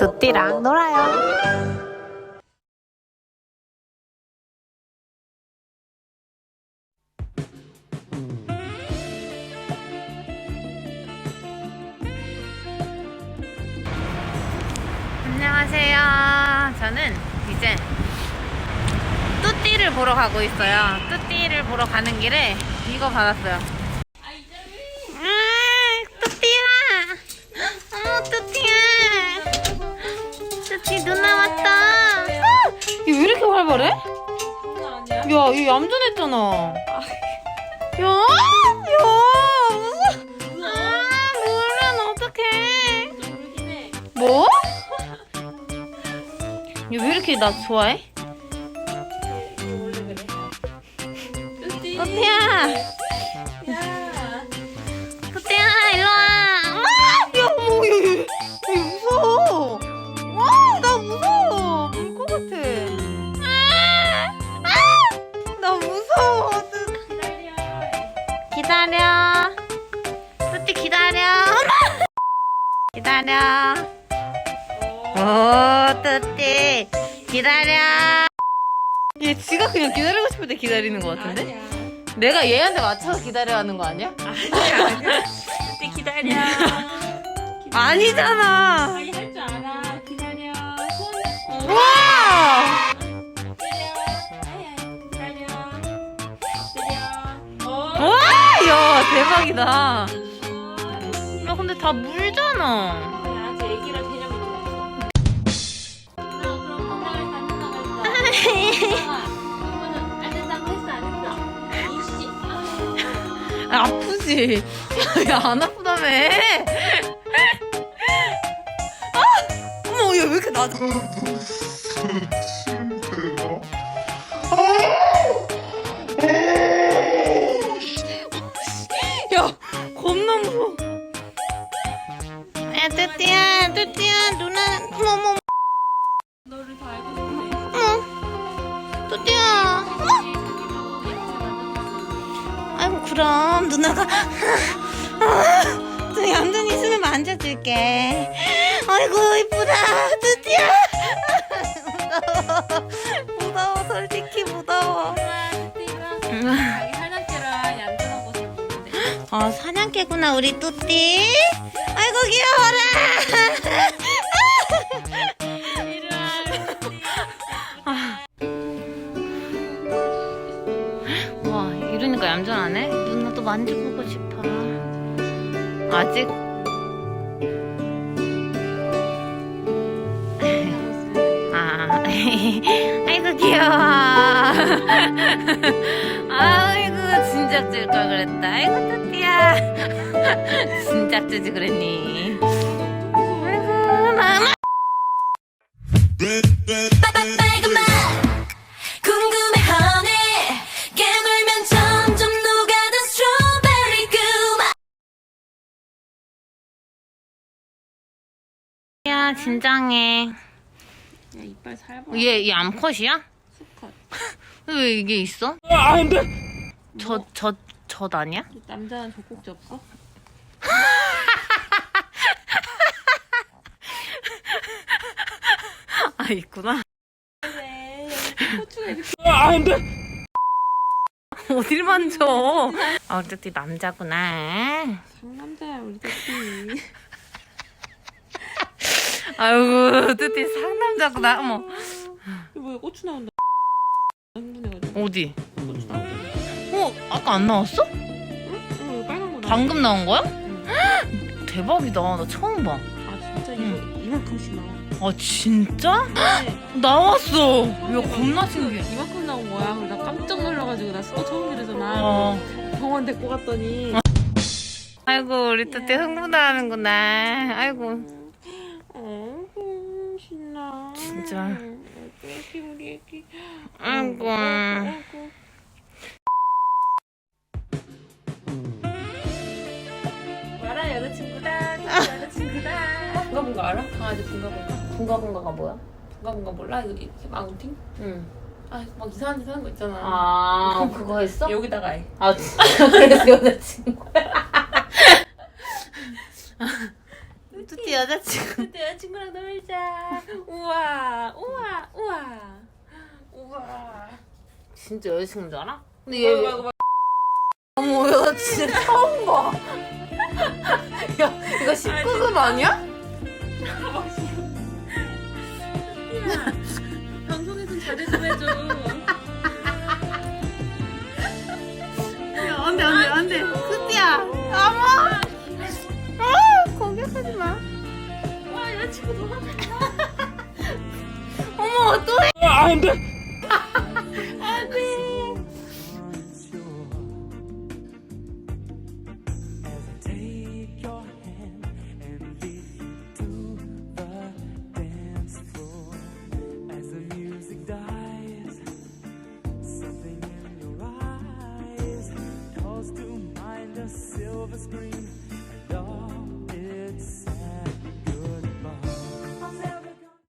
두띠랑 놀아요. 안녕하세요. 저는 이제 뚜띠를 보러 가고 있어요. 뚜띠를 보러 가는 길에 이거 받았어요. 나 왔다. 이왜 이렇게 활발해? 야, 얘 얌전했잖아. 야, 야, 무슨? 아, 물은 어떡해? 뭐? 얘 왜 이렇게 나 좋아해? 뚜띠야, 기다려. 뚜띠 기다려. 기다려. 오, 뚜띠 기다려. 얘 지가 그냥 기다리고 싶을 때 기다리는 것 같은데? 내가 얘한테 맞춰서 기다려야 하는 거 아니야? 그때 기다려. 아니잖아. 빨리 할줄 알아. 기다려. 손 와! 대박이다. 야, 근데 다 물잖아. 아. 아, 아프지? 야, 안 아프다며. 아! 어머, 야, 왜 이렇게 낮아? 뚜띠야, 뚜띠야, 누나, 어머, 너를 더 알고 싶네. 어머, 뚜띠야. 아이고 그럼 누나가 저 얌전히 있으면 만져줄게. 아이고 이쁘다. 드디어 무서워. 무서워 솔직히 무서워 어 사냥개구나 우리 뚜띠. 아이고 귀여워라. 와 이러니까 얌전하네? 누나 또 만져보고 싶어 아직. 아 아이고 귀여워. 아이고 진작 줄 걸 그랬다 아이고 뚜띠야 진작 주지 그랬니 아이고 그맛 야 진정해 야 이빨 살벌. 얘, 얘 암컷이야? 수컷. 왜 이게 있어? 저, 저, 젖 아니야? 남자는 젖꼭지 없어? 아, 있구나. 네. 고추가 이렇게. 어딜 만져? 아, 어쨌든 남자구나. 상남자야 우리 새끼. 아이고, 뜨띠 상남자구나. 어머, 이거 뭐야 고추 나온다. 흥분해가지고 어디? 고추 나온다. 어, 아까 안 나왔어? 응? 어 빨간 거 나. 방금 나온 거야? 응. 대박이다. 나 처음 봐. 아 진짜 이거 이만큼씩 나와. 아, 진짜? 네. 나왔어. 야, 겁나 신기해. 이만큼 나온 거야. 그래서 나 깜짝 놀라가지고 나 수거 처음 들으잖아. 어. 병원 데리고 갔더니. 아이고, 우리 뜨띠 흥분하는구나. 아이고. 아이고 신나. 진짜. 애기 우리 애기. 아이고. 아이고. 와라 여자친구다. 여자친구다. bun가bun가 알아? 강아지 bun가bun가. bun가bun가가 뭐야? bun가bun가 몰라? 이거 이렇게 마운팅? 응. 아 막 이상한 데 사는 거 있잖아. 아, 그거 했어? 여기다가 해. 아, 그래서 여자친구야. 뚜띠 여자친구. 그때 여자친구랑 놀자. 우와, 우와, 우와, 우와. 진짜 여자친구인 줄 알아? 근데 얘. 어머, 여자친구 처음 봐. 야, 19금 아니야? 방송에 좀 자제 좀 해줘. 야, 안 돼, 안 돼, 안 돼. 뚜띠야. 어머. 아, 공격하지 마. 와, 여자친구 도망간다. 어머, 또 해. 아, 안 돼! The screen.